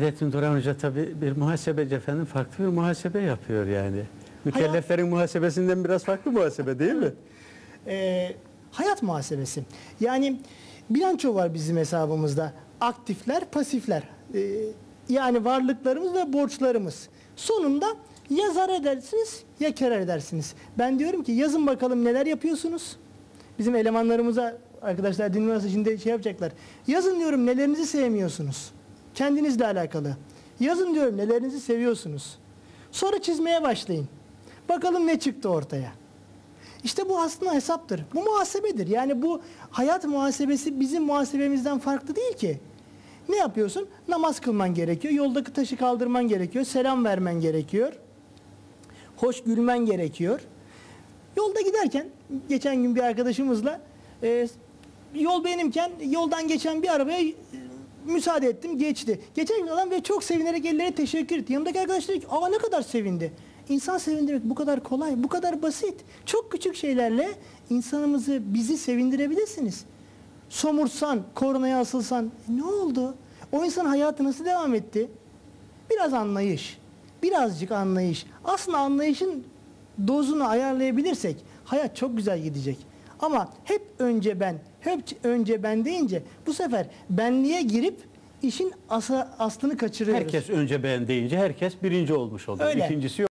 Saadettin Duran Hoca tabii bir muhasebeci efendim farklı bir muhasebe yapıyor yani. Mükelleflerin muhasebesinden biraz farklı muhasebe değil mi? Ee, hayat muhasebesi. Yani bilanço var bizim hesabımızda. Aktifler, pasifler. Ee, yani varlıklarımız ve borçlarımız. Sonunda ya zarar edersiniz ya kar edersiniz. Ben diyorum ki yazın bakalım neler yapıyorsunuz. Bizim elemanlarımıza arkadaşlar dinliyorsa şimdi şey yapacaklar. Yazın diyorum nelerinizi sevmiyorsunuz. Kendinizle alakalı. Yazın diyorum nelerinizi seviyorsunuz. Sonra çizmeye başlayın. Bakalım ne çıktı ortaya. İşte bu aslında hesaptır. Bu muhasebedir. Yani bu hayat muhasebesi bizim muhasebemizden farklı değil ki. Ne yapıyorsun? Namaz kılman gerekiyor. Yoldaki taşı kaldırman gerekiyor. Selam vermen gerekiyor. Hoş gülmen gerekiyor. Yolda giderken geçen gün bir arkadaşımızla e, yol benimken yoldan geçen bir arabaya müsaade ettim geçti. Geçen gün adam ve çok sevinerek ellere teşekkür etti. Yanımdaki arkadaş dedi ki aa ne kadar sevindi. İnsan sevindirmek bu kadar kolay, bu kadar basit. Çok küçük şeylerle insanımızı, bizi sevindirebilirsiniz. Somursan, kornaya asılsan e, ne oldu? O insan hayatı nasıl devam etti? Biraz anlayış, birazcık anlayış. Aslında anlayışın dozunu ayarlayabilirsek hayat çok güzel gidecek. Ama hep önce ben, hep önce ben deyince bu sefer benliğe girip işin asa, aslını kaçırıyoruz. Herkes önce ben deyince herkes birinci olmuş oluyor. Öyle. İkincisi yok.